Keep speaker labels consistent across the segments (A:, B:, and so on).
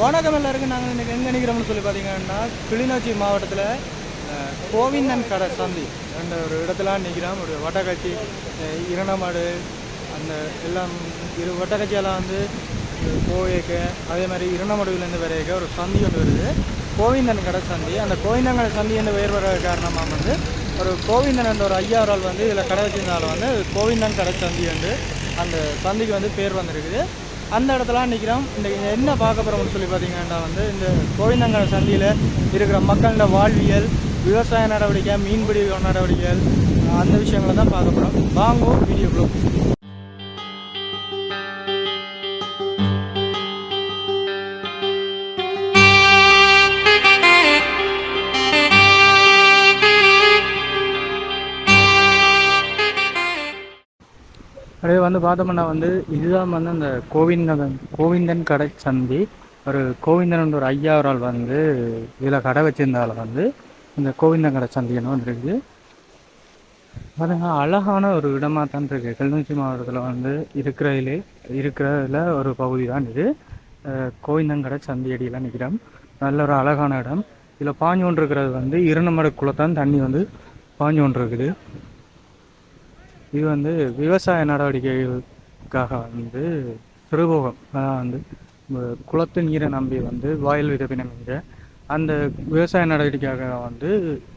A: வணக்கம் எல்லாருக்கும். நாங்கள் இன்றைக்கி எங்கே நிற்கிறோம்னு சொல்லி பார்த்தீங்கன்னா கிளிநொச்சி மாவட்டத்தில் கோவிந்தன் கடை சந்தி என்ற ஒரு இடத்துல நிற்கிறோம் ஒரு வட்டக்காட்சி இரணமாடு அந்த எல்லாம் இரு வட்டக்காட்சியெல்லாம் வந்து போயக்க அதே மாதிரி இரணமடுவிலேருந்து வரையக்க ஒரு சந்தி ஒன்று வருது. கோவிந்தன் கடை சந்தி. அந்த கோவிந்தன் கடை சந்தி என்று பெயர் வர காரணமாக வந்து ஒரு கோவிந்தன் என்ற ஒரு ஐயாவரால் வந்து இதில் கடை வச்சிருந்தாலும் வந்து கோவிந்தன் கடை சந்தி என்று அந்த சந்திக்கு வந்து பேர் வந்திருக்குது. அந்த இடத்துல நிற்கிறோம் இந்த என்ன பார்க்க போகிறோம்னு சொல்லி பார்த்தீங்கன்னா வந்து இந்த கோவிந்தங்கரை சந்தியில் இருக்கிற மக்களோட வாழ்வியல் விவசாய நடவடிக்கை மீன்பிடி நடவடிக்கைகள் அந்த விஷயங்களை தான் பார்க்க போகிறோம் வாங்குவோம் வீடியோக்குள்ள வந்து பார்த்தோம்னா வந்து இதுதான் வந்து அந்த கோவிந்தன் கோவிந்தன் கடை சந்தி. ஒரு கோவிந்தன் ஒரு ஐயாவரால் வந்து இதில் கடை வச்சிருந்தால வந்து இந்த கோவிந்தன் கடை சந்தின்னு வந்துருக்கு? பாருங்க அழகான ஒரு இடமாக தான் இருக்கு. கிளிநொச்சி மாவட்டத்தில் வந்து இருக்கிறதுலே இருக்கிறதுல ஒரு பகுதி தான் இது கோவிந்தங்கடை சந்தி அடியெல்லாம் நிற்கிறோம். நல்ல ஒரு அழகான இடம். இதில் பாஞ்சு கொண்டு இருக்கிறது வந்து இருநமட குளத்தான் தண்ணி வந்து பாஞ்சு கொண்டு இருக்குது. இது வந்து விவசாய நடவடிக்கைகளுக்காக வந்து சிறுபோகம். அதான் வந்து குளத்து நீரை நம்பி வந்து வாயில் விதப்பினமிங்க அந்த விவசாய நடவடிக்கைக்காக வந்து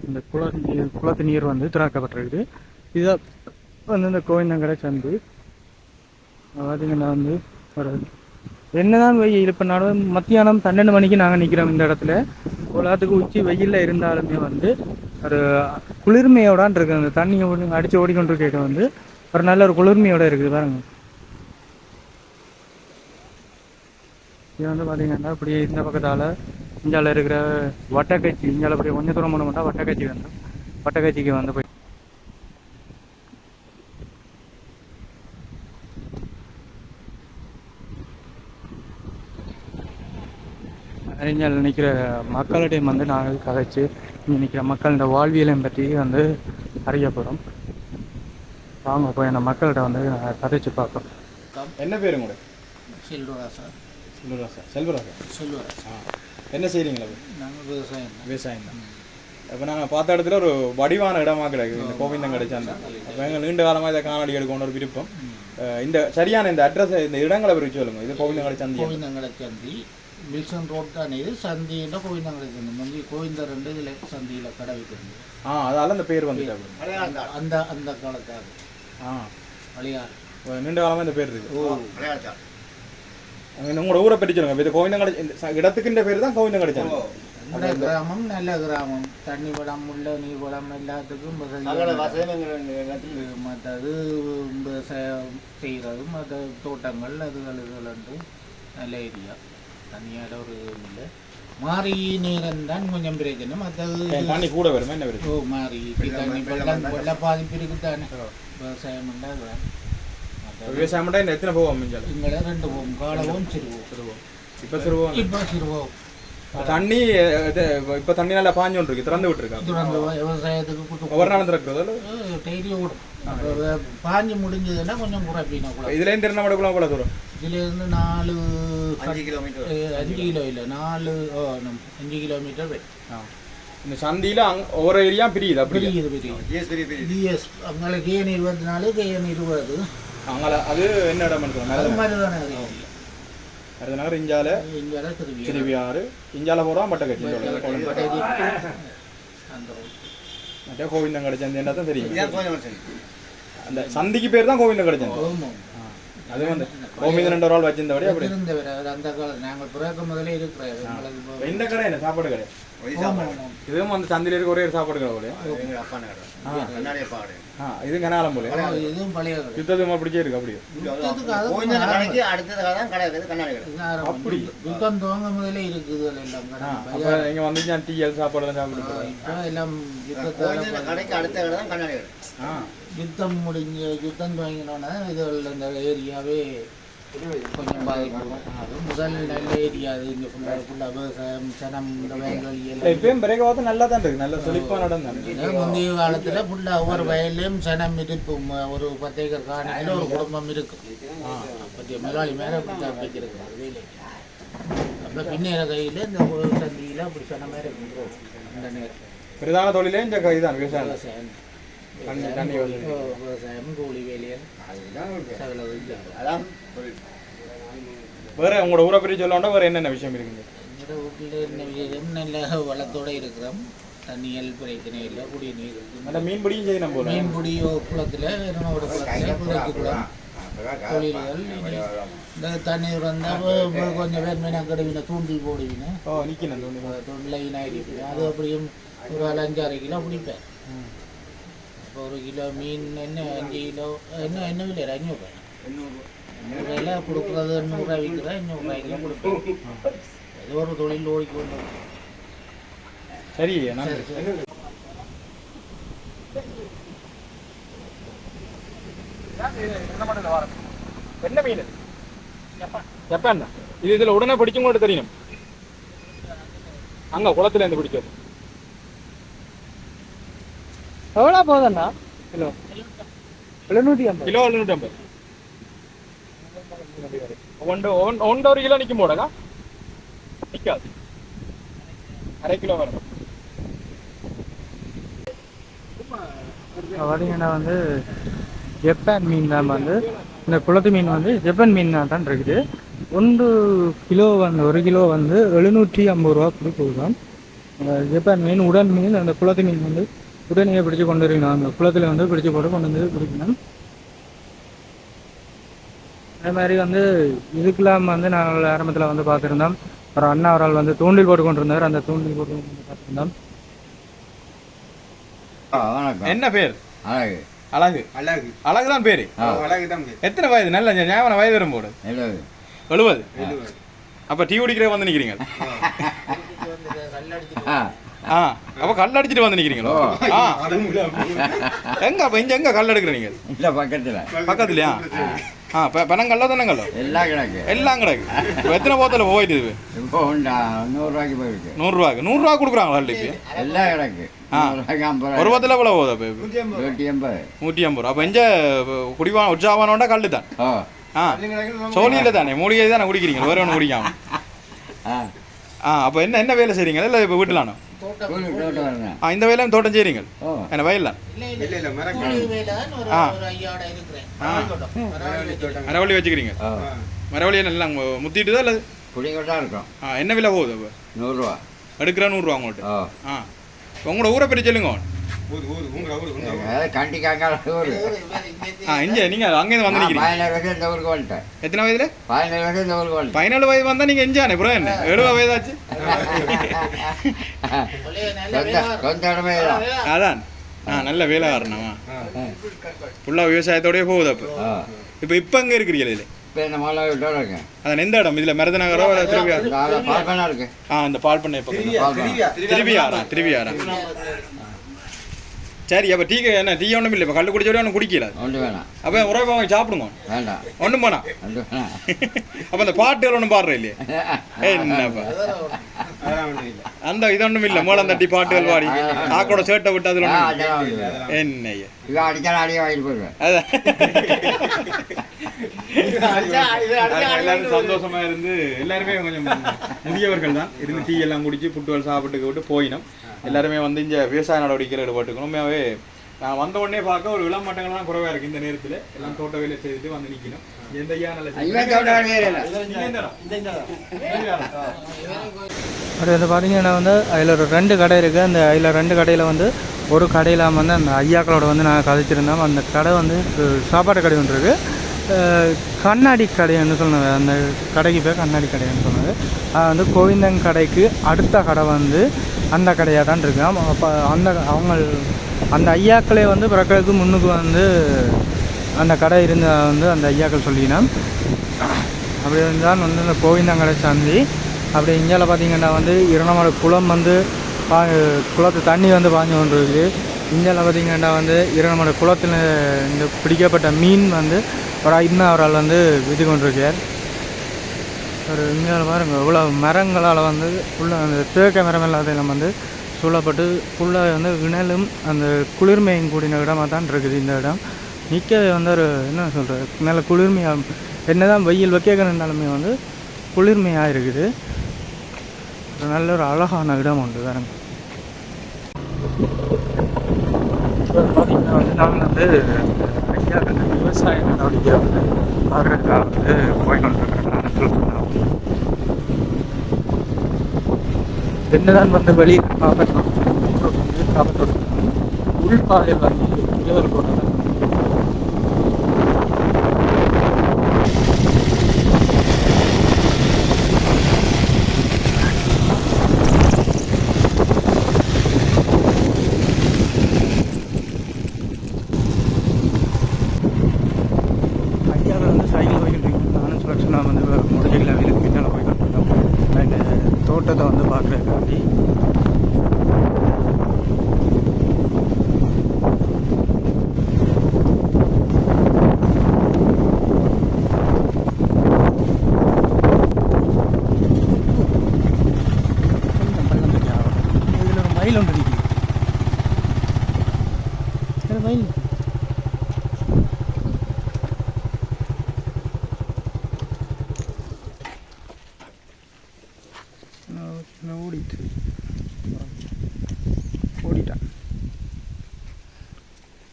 A: இந்த குள நீர் குளத்து நீர் வந்து திறக்கப்பட்டிருக்குது. இதை வந்து இந்த கோவிந்தங்கரை சந்து பார்த்தீங்கன்னா வந்து ஒரு என்னதான் வெயில் இப்போ நடு மத்தியானம் பன்னெண்டு மணிக்கு நாங்கள் நிற்கிறோம் இந்த இடத்துல. குளத்துக்கு உச்சி வெயிலில் இருந்தாலுமே வந்து ஒரு குளிர்மையோடான் இருக்கு. அந்த தண்ணியை ஒன்று அடிச்சு ஓடிக்கொண்டு இருக்க வந்து ஒரு நல்ல ஒரு குளிர்மையோட இருக்குது பாருங்க. இது வந்து பார்த்தீங்கன்னா இப்படி இந்த பக்கத்தால் இந்தியாவில் இருக்கிற வட்டக்கச்சி இந்தியாவில் அப்படியே கொஞ்சம் தூரம் பண்ண மாட்டா வட்டக்கச்சி வந்து வட்டக்கச்சிக்கு வந்து போய் அறிஞர் நிற்கிற மக்களிடையும் வந்து நாங்கள் கதைச்சு இங்கே நிற்கிற மக்களோட வாழ்வியலையும் பற்றி வந்து அறியப்படும். வாங்க போய் அந்த மக்கள்கிட்ட வந்து கதைச்சு பார்ப்போம்.
B: என்ன பேருங்க கூட
C: செல்வராசா.
B: செல்வராசா. செல்வராசா?
C: செல்வராசா.
B: என்ன செய்கிறீங்களா
C: நாங்கள் விவசாயம்.
B: விவசாயம் தான். இப்போ நாங்கள் பார்த்த இடத்துல ஒரு வடிவான இடமா கிடக்கு இந்த கோவிந்தம் கிடைச்சாங்க அப்போ எங்கள் நீண்ட காலமாக இதை காணொலி எடுக்கணும் ஒரு விருப்பம். இந்த சரியான இந்த அட்ரஸ் இந்த இடங்களை பிரித்து சொல்லுங்க. இது கோவிந்தம் கிடைச்சாந்தி
C: கோவிந்தங்கடை சந்தி வில்சன் ரோட் தான் இது சந்தியில் கோவிந்தங்கடை சந்தி மல்லி கோவிந்த ரெண்டு இதில் சந்தியில் கடை வைக்கிறது
B: ஆ அதால அந்த பேர் வந்துட்டு
C: அந்த அந்த அந்த காலத்தாக
B: ஆ.
C: அழியார்
B: நீண்ட காலமாக இந்த பேர் இருக்கு
C: ஓ.
B: அங்க உங்களோட ஊரை பற்றி சொல்லுங்க. இது கோவிந்தம் கடை இந்த ச- இடத்துக்கு இந்த பேர் தான் கோவிந்தம் கிடைச்சாங்க
C: இந்த கிராமம் நல்ல கிராமம். தண்ணி வளம் முள்ள நீர் வளம் எல்லாத்துக்கும் வசதி மற்றது விவசாயம் செய்கிறது மற்ற தோட்டங்கள் அதுகள் இதுகளுண்டு நல்ல ஏரியா. தனியால் ஒரு இல்லை. மாறி நேரம் தான் கொஞ்சம் பிரச்சனை மற்றது
B: தண்ணி கூட வருமா? என்ன வருது
C: ஓ மாறி தண்ணி வெள்ளம் வெள்ள பாதிப்பு இருக்குதானே? விவசாயம் பண்ணால்
B: விவசாயம் இந்த எத்தனை போவோம் மிஞ்சால
C: இங்கே ரெண்டு போகும் காலவும் சிறுவோம்.
B: இப்போ சிறுவோம்.
C: இப்போ சிறுவோம்.
B: தண்ணி இது, இப்ப தண்ணி நல்லா பாஞ்சு இருக்கு. திறந்து விட்டுருக்கா?
C: திறந்து விவசாயத்துக்கு
B: ஒவ்வொரு நாளும் திறக்கிறது
C: டெய்லி ஓடும். அப்ப வே- பாஞ்சு முடிஞ்சதுன்னா கொஞ்சம் குறைப்பினா கூட.
B: இதுல இருந்து என்ன மடக்குலாம் போல தூரம்.
C: இதுலேருந்து நாலு அஞ்சு கிலோமீட்டர் அஞ்சு கிலோ இல்லை நாலு ஓ, அஞ்சு கிலோமீட்டர் வே-
B: ஆ. இந்த சந்தியில அங்க ஒவ்வொரு ஏரியா பிரியுது அப்படி
C: பெரியது பெரிய டிஎஸ் அங்கே கேஎன் இருபத்தி நாலு கேஎன் இருபது.
B: அங்கே அது என்ன இடம்
C: அது
B: சொல்லுங்க
C: மாதிரி தானே
B: அது நகர் இஞ்சால? இஞ்சால போறோம் பட்டக்கட்சி
C: அந்த road.
B: மറ്റേ கோவிந்தம் கிடைச்சது என்ன தான் தெரியும். அந்த சந்திக்கு பேர் தான் கோவிந்தம் கிடைச்சது
C: ஆமாம்.
B: அது வந்து கோவிந்தன் ரெண்டு ஒரு ஆள் வச்சிருந்தபடி அப்படி
C: இருந்தவர் அந்த காலம் நாங்கள் பிறக்க முதலே இருக்கிறார்
B: இந்த கடை என்ன சாப்பாடு கடை. இதுவும் அந்த சந்தில இருக்க ஒரே ஒரு சாப்பாடு கடை போல ஆ. இது கனாலம் போல
C: இதுவும் பழைய கடை.
B: யுத்தத்துமா பிடிச்சே இருக்கு அப்படியே.
C: யுத்தத்துக்கு.
B: அப்படி?
C: யுத்தம் துவங்க முதலே இருக்குது எல்லாம் கடை.
B: வந்து நான் டீ எல் சாப்பாடு எல்லாம் சாப்பிட்டு
C: ஆ,
B: போறேன்.
C: இப்போ எல்லாம் யுத்தத்தால
B: ஆ.
C: யுத்தம் முடிஞ்ச யுத்தம் துவங்கினோன்னா இது இந்த ஏரியாவே கொஞ்சம் பாதிக்கும் முதல் நல்ல ஏரியா அது இங்கே ஃபுல்லாக ஃபுல்லாக விவசாயம் சனம் இந்த வயல்வெளி
B: இல்ல,
C: எல்லாம்
B: இப்பயும் பிறகு பார்த்து நல்லா தான் இருக்கு. நல்ல செழிப்பா நடந்தாங்க
C: ஏன்னா முந்தைய காலத்தில் ஃபுல்லாக ஒவ்வொரு வயல்லையும் சனம் இருக்கும் ஒரு பத்து ஏக்கர் காணியில் ஒரு குடும்பம் இருக்கும் பற்றிய முதலாளி மேலே அப்படி தான் வச்சிருக்கிறார் வேலைக்கு அப்போ பின்னேற கையில் இந்த சந்தியில் அப்படி இருக்கும் அந்த நேரம்
B: பிரதான தொழிலே இந்த இதுதான் விவசாயம்.
C: விவசாயம்
B: தண்ணி தண்ணி
C: கூலி வேலையல்
D: அதான்
B: வேற உங்களோட ஊரை பற்றி சொல்லணும்னா வேற என்னென்ன விஷயம் இருக்குங்க
C: எங்களோட வீட்டில் என்ன விஷயம் நல்ல வளத்தோடு இருக்கிறோம் தண்ணியல் பிரச்சனை இல்லை குடிநீர்
B: மீன் பிடியும் செய்யணும் போல
C: மீன்பிடி குளத்தில் என்னோட குளத்தில் தொழில்கள் இந்த தண்ணீர் வந்தால் கொஞ்சம் பேர் மீனா கடுவின தூண்டில் போடுவீங்க
B: ஓ நிக்கணும் தோணி
C: லைனாக அடிப்பேன் அது அப்படியும் ஒரு அஞ்சாறு கிலோ பிடிப்பேன் இப்போ ஒரு கிலோ மீன் என்ன அஞ்சு கிலோ என்ன என்ன விலை? அஞ்சூறுரூவா நூறுரூவாயில கொடுக்குறது நூறுரூவா விற்கிறேன் அஞ்சூறுரூவாய்க்கு கொடுப்பேன் அது ஒரு தொழில் ஓடிக்கொண்டு
B: சரி என்ன? மீன்? ஜப்பான். தான். இது இதுல உடனே பிடிக்கும் கூட தெரியும். அங்க குளத்துல இருந்து பிடிக்கிறது.
A: எவ்வளோ போகுதுண்ணா கிலோ. எழுநூற்றி ஐம்பது.
B: கிலோ எழுநூற்றி ஐம்பது. ஒன்று ஒன் ஒன்றரை கிலோ நிற்கும் போடக்கா நிற்காது அரை கிலோ வரும்.
A: பார்த்தீங்கன்னா வந்து ஜப்பான் மீன் தான் வந்து இந்த குளத்து மீன் வந்து ஜப்பான் மீன் தான் இருக்குது. ஒன்று கிலோ வந்து ஒரு கிலோ வந்து எழுநூற்றி ஐம்பது ரூபா அந்த ஜப்பான் மீன் உடன் மீன் அந்த குளத்து மீன் வந்து உடனே பிடிச்சு கொண்டு வரணும் அந்த குளத்துல வந்து பிடிச்சு போட்டு கொண்டு வந்து பிடிக்கணும் அதே மாதிரி வந்து இதுக்கெல்லாம் வந்து நாங்கள் ஆரம்பத்தில் வந்து பார்த்துருந்தோம். ஒரு அண்ணா ஒரு ஆள் வந்து தூண்டில் போட்டு கொண்டு இருந்தார் அந்த தூண்டில் போட்டு கொண்டு பார்த்துருந்தோம்.
B: என்ன பேர்?
D: அழகு.
B: அழகு.
E: அழகு.
B: அழகுதான் பேரு.
E: அழகுதான்
B: எத்தனை வயது? நல்ல ஞாபகம் வயது வரும் போடு
D: எழுபது
B: எழுபது அப்ப டீ குடிக்கிற வந்து நிக்கிறீங்க.
D: ஆ
B: அப்ப கல் அடிச்சிட்டு வந்து நிக்கிறீங்களோ? ஆ. எங்க அப்ப இங்க எங்க கல் எடுக்கிற நீங்க?
D: இல்லை பக்கத்தில்.
B: பக்கத்துலயா? ஆ ப- பனங்கல்லோ தானங்கல்லோ
D: எல்லாம் கிடக்கு.
B: எல்லாம் கிடக்கு. இப்ப எத்தனை போத்தல போயிட்டு இது?
D: இப்போ உண்டா? நூறுரூவாய்க்கு போயிருக்கு.
B: நூறுரூவாக்கு நூறுரூவா கொடுக்குறாங்களா கல் இப்ப
D: எல்லாம் கிடக்கு.
B: ஆ.
D: ஐம்பது
B: ஒரு போத்தல எவ்வளோ போகுது அப்ப
D: நூற்றி எண்பது
B: நூற்றி ஐம்பது. ரூபா. அப்ப இங்க குடிவா உற்சாகமானோண்டா கல்லு தான். ஆ. சோழியில தானே. மூலிகை தானே குடிக்கிறீங்க. வேற ஒன்று குடிக்காம.
D: ஆ.
B: ஆ அப்ப என்ன என்ன வேலை செய்றீங்க? இல்லை இப்போ வீட்டிலானோ? ஆ இந்த வேலையும் தோட்டம் செய்றீங்க? என்ன
C: இல்லை
E: இல்ல.
C: இல்லை
E: இல்ல
C: ஒரு
B: ஆ.
C: மரவள்ளி தோட்டம்.
B: மரவள்ளி வச்சுக்கிறீங்க?
D: ஓ
B: மரவள்ளி எல்லாம் முத்திட்டுதா இல்லை?
D: இருக்கும்.
B: ஆ என்ன விலை போகுது அப்போ?
D: நூறுரூவா.
B: எடுக்கிற நூறுரூவா உங்கள்கிட்ட ஆ. உங்களோட ஊரை பற்றி சொல்லுங்க. வந்து
D: பதினேழு
B: வயது வந்தால் நீங்கள் எஞ்சானே என்ன? எழுபது வயதாச்சு? அதான். ஆ நல்ல வேலை காரணமா. ஃபுல்லாக விவசாயத்தோடய போகுது அப்போ. இப்போ இப்போ எங்கே இருக்கிறீங்க இதில்? அதான் எந்த இடம்? இதில் மருத நகரோ திருவியா ஆ இந்த பால் பண்ணை திருவியாரா திருவியாரா? சரி அப்போ டீ என்ன? டீ ஒன்றும் இல்லை இப்போ கல் குடிச்சோடய ஒன்றும் குடிக்கல.
D: ஒன்று வேணாம்.
B: அப்போ உறவு வாங்கி சாப்பிடுங்க
D: வேண்டாம்.
B: ஒன்றும்
D: வேணாம்.
B: அப்போ அந்த பாட்டுகள் ஒன்றும் பாடுற இல்லையே? என்னப்பா?
E: ஒண்ணும்
B: அந்த இது ஒன்றும் இல்லை. மூலம் தட்டி பாட்டுகள் பாடி ஆக்கோட சேட்டை விட்டு அதில் ஒன்றும்
D: அடியே வாங்கிட்டு போயிடுவேன்.
B: அதான். எல்லாரும் சந்தோஷமா இருந்து எல்லாருமே கொஞ்சம் முதியவர்கள் தான். இருந்து டீ எல்லாம் குடிச்சு புட்டுவல் சாப்பிட்டு விட்டு போயினோம். எல்லாருமே வந்து இங்க விவசாய நடவடிக்கையில் ஈடுபட்டுக்கணும் உண்மையாவே நான் வந்த உடனே பார்க்க ஒரு இளம் மட்டங்கள்லாம் குறைவா இருக்கு இந்த நேரத்துல. எல்லாம் தோட்ட வேலை செய்துட்டு வந்து நிக்கணும். எந்த ஐயா?
A: அது வந்து பார்த்தீங்கன்னா வந்து அதில் ஒரு ரெண்டு கடை இருக்குது அந்த அதில் ரெண்டு கடையில் வந்து ஒரு கடையில் வந்து அந்த ஐயாக்களோட வந்து நான் கதைச்சிருந்தோம். அந்த கடை வந்து சாப்பாடு கடை ஒன்று இருக்குது கண்ணாடி கடைன்னு சொன்னது அந்த கடைக்கு பேர் கண்ணாடி கடைன்னு சொன்னது அது வந்து கோவிந்தன் கடைக்கு அடுத்த கடை வந்து அந்த கடையாக தான் இருக்கு. அப்போ அந்த அவங்க அந்த ஐயாக்களே வந்து பிறக்கிறதுக்கு முன்னுக்கு வந்து அந்த கடை இருந்த வந்து அந்த ஐயாக்கள் சொல்லினான் அப்படி இருந்தால் வந்து இந்த கோவிந்தங்கடை சந்தி அப்படி இந்தியாவில் பார்த்தீங்கன்னா வந்து இரணமலை குளம் வந்து பா குளத்து தண்ணி வந்து பாஞ்சு கொண்டு இருக்குது இந்தியாவில் பார்த்தீங்கன்னா வந்து இரணமலை குளத்தில் இந்த பிடிக்கப்பட்ட மீன் வந்து ஒரு இன்னும் அவரால் வந்து விதி கொண்டிருக்கார் ஒரு இங்கே பாருங்க இவ்வளோ மரங்களால் வந்து ஃபுல்லாக அந்த தேக்க மரம் எல்லாத்தையும் வந்து சூழப்பட்டு ஃபுல்லாக வந்து இணலும் அந்த குளிர்மையும் கூடின இடமாக தான் இருக்குது இந்த இடம். நிற்கவே வந்து ஒரு என்ன சொல்கிறது நல்ல குளிர்மையாக என்ன தான் வெயில் வைக்கணுன்னாலுமே வந்து குளிர்மையாக இருக்குது. ஒரு நல்ல ஒரு அழகான இடம் உண்டு வேறுங்க பார்த்தீங்கன்னா வந்து நாங்கள் வந்து ஐயா விவசாய நடவடிக்கை வந்து பார்க்குறதுக்காக வந்து போயிட்டு என்னதான் வந்து வெளியே காப்பாற்றணும் வந்து காப்பற்றோம் உள்பாதையில் வந்து இருபது கோடி தான் ஐயாவை வந்து சைக்கிள் போய்கிட்டு இருக்கேன் நானும் சுலட்சணா வந்து முடிஞ்சிக்கல வீட்டுக்கு பின்னால் போய்கிட்டு இருக்கோம் இந்த தோட்டத்தை வந்து பார்க்குறதுக்காண்டி இதில் ஒரு மயில் ஒன்று நிற்கிது இது மயில் நிக்குது. நான் நான் ஓடிட்டு ஓடிட்டான்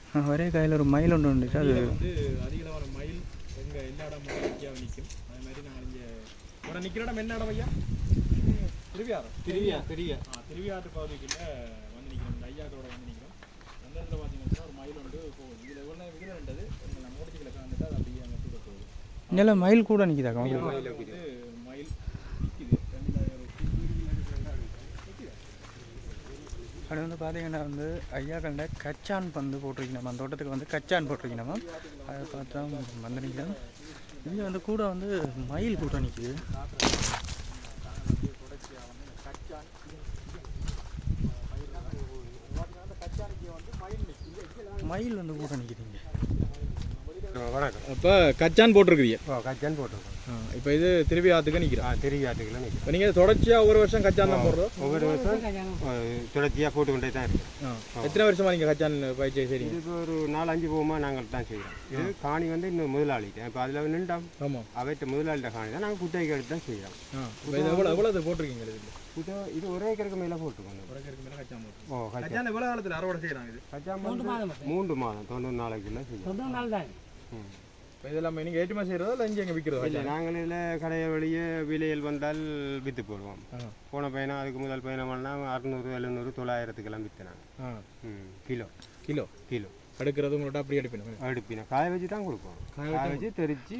A: நான் ஒரே கையில் ஒரு மயில் ஒன்று வந்துச்சு அது
B: வந்து அதிகளவான மயில் எங்க எல்லா இடமும் நிற்க நிற்கும் அது மாதிரி நாங்கள் இங்கே உட நிற்கிற இடம் என்ன இடம் ஐயா? திருவியாரம்
E: திருவியா திருவியா
B: ஆ திருவியாற்று பகுதிக்குள்ள வந்து நிற்கிறோம் இந்த ஐயாக்களோட வந்து நிற்கிறோம் அந்த இடத்துல பார்த்தீங்கன்னா ஒரு மயில் வந்து போகுது. இதில் நேரம் இதில் ரெண்டது நம்ம மூடிச்சிக்கல காந்துட்டு அது அப்படியே அங்கே தூக்க போகுது.
A: இங்கெல்லாம் மயில் கூட நிற்கிதாக்கா
B: வந்து மயில் நிற்கிது ரெண்டு
A: அது வந்து பார்த்தீங்கன்னா வந்து ஐயா கண்ட கச்சான் பந்து போட்டிருக்கணும். அந்த தோட்டத்துக்கு வந்து கச்சான் போட்டிருக்கணும். அதை பார்த்தா வந்து நிற்கிறேன் இங்கே வந்து கூட வந்து மயில் கூட நிற்கிது மயில் வந்து கூட நிற்கிதுங்க
E: வணக்கம்
B: இப்போ கச்சான் போட்டிருக்கிறீங்க.
E: ஓ கச்சான் போட்டிருக்கோம்.
B: இப்போ இது திருவியாத்துக்கு நிற்கிறோம்
E: ஆ திருவியாட்டுக்குள்ள நிற்கிறோம்
B: நீங்கள் தொடர்ச்சியாக ஒவ்வொரு வருஷம் கச்சான் தான் போடுறோம்.
E: ஒவ்வொரு வருஷம் தொடர்ச்சியாக போட்டுக்கொண்டே தான் இருக்கு
B: எத்தனை வருஷமா நீங்கள் கச்சான் பயிற்சி செய்றீங்க?
E: இது ஒரு நாலு அஞ்சு போகமா நாங்கள் தான் செய்கிறோம் இது காணி வந்து இன்னும் முதலாளிட்டு இப்போ அதில் நின்றாம்.
B: ஆமாம்
E: அவற்ற முதலாளிட்ட காணி தான் நாங்கள் குத்தகைக்கு எடுத்து தான் செய்கிறோம்
B: இது எவ்வளோ எவ்வளோ இது போட்டிருக்கீங்க இதில்?
E: குத்த இது ஒரே ஏக்கருக்கு மேலே போட்டுருக்கோம்
B: உரக்கருக்கு மேலே கச்சான் போட்டு
E: ஓ கச்சா
B: கச்சான் எவ்வளோ காலத்தில் அறுவடை செய்கிறாங்க இது?
E: கச்சான் வந்து மூன்று மாதம் தொண்ணூறு நாளைக்குள்ள செய்யும் ம்.
B: இதெல்லாம் நீங்கள் ஏற்றுமதி செய்கிறதா இல்லை இங்கே எங்கே விற்கிறதா
E: இல்லை நாங்கள் இதில் கடையை வெளியே விலையில் வந்தால் விற்று போடுவோம். போன பயணம் அதுக்கு முதல் பயணம் பண்ணால் அறுநூறு எழுநூறு தொள்ளாயிரத்துக்கெல்லாம் விற்றுனாங்க கிலோ.
B: கிலோ?
E: கிலோ.
B: எடுக்கிறது உங்கள்கிட்ட அப்படி எடுப்பினோம்
E: அடுப்பின. காய வச்சு தான் கொடுப்போம். காய வச்சு தெரிச்சு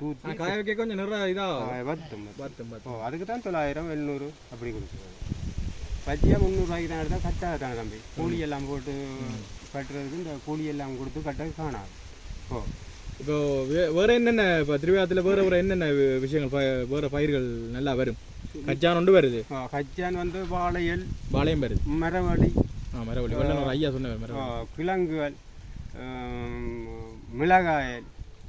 E: தூத்தி
B: காய வைக்க கொஞ்சம் நிறைய இதாக
E: வத்தும்
B: பார்த்து
E: ஓ அதுக்கு தான் தொள்ளாயிரம் எழுநூறு அப்படி கொடுக்குறோம் பச்சியாக முந்நூறுரூவாய்க்கு தான் எடுத்தால் கட்டாக தானே தம்பி? கூலி எல்லாம் போட்டு கட்டுறதுக்கு இந்த கூலி எல்லாம் கொடுத்து கட்ட காணாது. ஓ.
B: இப்போ வேற என்னென்ன இப்போ திருவிழாத்தில் வேற வேற என்னென்ன விஷயங்கள் வேற பயிர்கள் நல்லா வரும்? கச்சான் ஒன்று வருது.
E: கச்சான் வந்து வாழையல்
B: பாளையம் வருது.
E: மரவள்ளி.
B: ஆ வெள்ளம் ஒரு ஐயா சொன்ன
E: ஓ,
B: மரவள்ளி
E: கிழங்குகள் மிளகாயல்.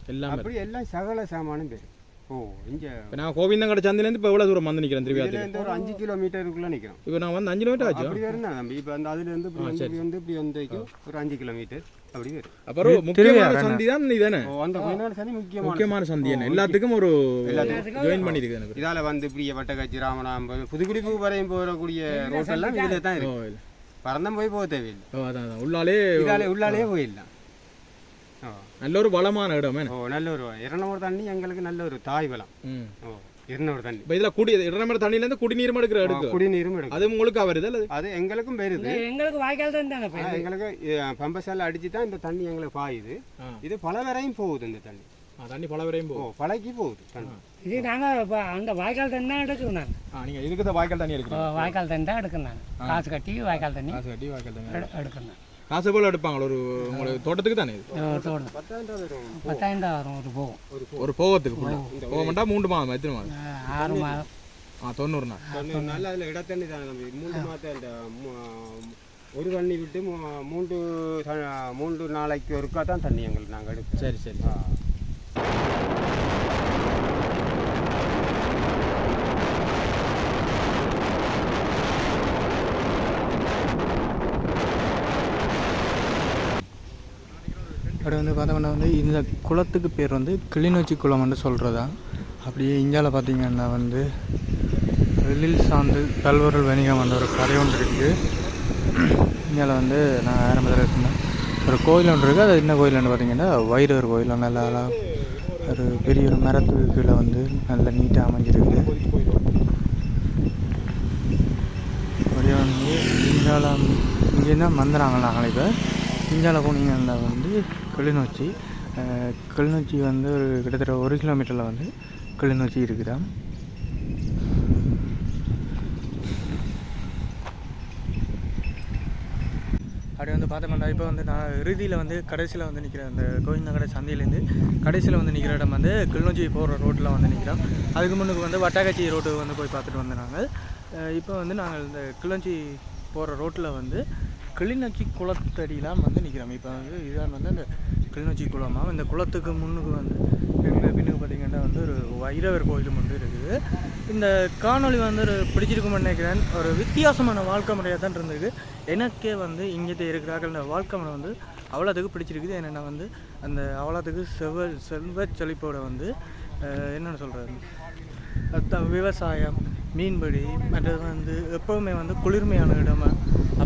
B: எல்லாம்
E: அப்படி எல்லாம் சகல சாமானும் பேர் ஓ இங்கே
B: இப்போ நான் கோவிந்தங்கடை சந்தையிலேருந்து இப்போ எவ்வளோ தூரம் வந்து நிற்கிறேன்
E: இருந்து ஒரு அஞ்சு கிலோமீட்டருக்குள்ள நிற்கிறோம்
B: இப்போ நான் வந்து அஞ்சு கிலோமீட்டர் ஆச்சு?
E: அப்படி வரும்னா தம்பி இப்போ அந்த அதுல இருந்து இப்படி வந்து இப்படி வந்து இப்படி வந்து வைக்கும் ஒரு அஞ்சு கிலோமீட்டர் அப்படி வரும்.
B: அப்புறம் முக்கியமான சந்தி தான் இதுதானே?
E: ஓ, அந்த பதினாலு சனி முக்கியமான
B: முக்கியமான சந்தி என்ன? எல்லாத்துக்கும் ஒரு ஜாயின் பண்ணியிருக்கு எனக்கு.
E: இதால வந்து இப்படி வட்டக்காட்சி ராமநாதபுரம் புதுக்குடிப்பு வரையும் போகக்கூடிய ரோட்டெல்லாம் இதில் தான்
B: ஓ
E: இருக்கு
B: இல்ல.
E: பறந்தும் போய் போக தேவையில்லை.
B: ஓ அதான் உள்ளாலே
E: இதால உள்ளாலே போயிடலாம். ஓ
B: நல்ல ஒரு வளமான இடம் என்ன?
E: ஓ நல்ல ஒரு இருநூறு தண்ணி எங்களுக்கு நல்ல ஒரு தாய் வளம்.
B: ம்.
E: ஓ இருநூறு தண்ணி.
B: இப்போ இதில் குடி இரநூறு தண்ணியிலேருந்து குடிநீர் எடுக்கிற எடுக்கு
E: குடிநீரும் எடுக்கும்.
B: அது உங்களுக்கு வருது அல்லது?
E: அது எங்களுக்கும் வருது
F: எங்களுக்கு வாய்க்கால் தான் தானே
E: எங்களுக்கு பம்பசால அடிச்சு தான் இந்த தண்ணி எங்களுக்கு பாயுது. இது பல வரையும் போகுது இந்த தண்ணி.
B: தண்ணி பல வரையும்
E: ஓ
B: போகும்
E: பழகி போகுது தண்ணி.
F: இது நாங்கள் இப்போ அந்த வாய்க்கால் தண்ணி தான் எடுக்கிறோம் நாங்கள்
B: நீங்கள் இதுக்கு தான் வாய்க்கால் தண்ணி எடுக்கிறீங்க.
F: வாய்க்கால் தண்ணி தான் எடுக்கிறோம் நாங்கள் காசு கட்டி வாய்க்கால் தண்ணி
B: காசு கட்டி வாய்க்கால் தண்ணி
F: எடு- எடுக்கிறோம்
B: காசு போல எடுப்பாங்க? ஒரு உங்களுக்கு தோட்டத்துக்கு தானே இது?
F: தோணும்
E: பத்தாயிரம் ரூபா வரும்
F: ஒரு போகும்.
B: ஒரு போகத்துக்கு போகமாட்டா மூன்று மாதம் எத்தனை மாதம்?
F: ஆறு மாதம்.
B: ஆ தொண்ணூறு நாள்.
E: தொண்ணூறு நாள் அதில் இடத்தண்ணி தானே தம்பி. மூன்று மாதம் இந்த மூ- ஒரு தண்ணி விட்டு மூன்று மூன்று நாளைக்கு ஒருக்கா தான் தண்ணி எங்களுக்கு நாங்கள் எடுக்கிறோம்
B: சரி சரி.
A: அப்படி வந்து பார்த்தோம்னா வந்து இந்த குளத்துக்கு பேர் வந்து கிளிநொச்சி குளம்னு சொல்கிறதா அப்படியே இந்தியாவில் பார்த்தீங்கன்னா வந்து எழில் சார்ந்து கல்வரல் வணிகம் என்ற ஒரு கடை ஒன்று இருக்குது இந்தியாவில் வந்து நான் ஆரம்பத்தில் இருக்கேன் ஒரு கோயில் ஒன்று இருக்குது அது என்ன கோயில்னு பார்த்தீங்கன்னா வைரவர் கோயில். நல்லா ஒரு பெரிய ஒரு மரத்துக்கு கீழே வந்து நல்ல நீட்டாக அமைஞ்சிருக்கு. அப்படியே வந்து இந்தியாவில் இங்கேருந்து மந்திராங்க நாங்கள் இப்போ சிஞ்சால போனீங்கன்னா வந்து கிளிநொச்சி. கிளிநொச்சி வந்து ஒரு கிட்டத்தட்ட ஒரு கிலோமீட்டரில் வந்து கிளிநொச்சி இருக்குதா. அப்படி வந்து பார்த்தோம்னா இப்போ வந்து நான் இறுதியில் வந்து கடைசியில் வந்து நிற்கிறேன் அந்த கோவிந்தங்கடை சந்தையிலேருந்து கடைசியில் வந்து நிற்கிற இடம் வந்து கிளிநொச்சி போகிற ரோட்டில் வந்து நிற்கிறோம் அதுக்கு முன்னுக்கு வந்து வட்டாகச்சி ரோட்டு வந்து போய் பார்த்துட்டு வந்தோம் நாங்கள். இப்போ வந்து நாங்கள் இந்த கிளிநொச்சி போகிற ரோட்டில் வந்து கிளிநொச்சி குளத்தடிலாம் வந்து நிற்கிறோம் இப்போ வந்து இதான் வந்து அந்த கிளிநொச்சி குளமாக இந்த குளத்துக்கு முன்னுக்கு வந்து எங்கள் பின்னுக்கு பார்த்தீங்கன்னா வந்து ஒரு வைரவர் கோயிலும் வந்து இருக்குது. இந்த காணொளி வந்து ஒரு பிடிச்சிருக்கும்னு நினைக்கிறேன். ஒரு வித்தியாசமான வாழ்க்கை முறையாக தான் இருந்தது. எனக்கே வந்து இங்கே இருக்கிறார்கள். இந்த வாழ்க்கை முறை வந்து அவ்வளோத்துக்கு பிடிச்சிருக்குது. என்னென்னா வந்து அந்த அவ்வளோத்துக்கு செவ்வ செல்வ செழிப்போட வந்து என்னென்னு சொல்கிறது விவசாயம் மீன்பிடி மற்றது வந்து எப்போவுமே வந்து குளிர்மையான இடமாக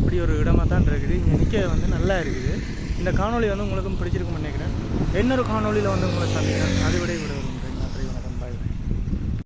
A: அப்படி ஒரு இடமாக தான் இருக்குது. இங்கே நிற்க வந்து நல்லா இருக்குது. இந்த காணொளி வந்து உங்களுக்கும் பிடிச்சிருக்கும்னு நினைக்கிறேன். இன்னொரு காணொளியில் வந்து உங்களை சந்திக்கிறேன்? அதை விட விட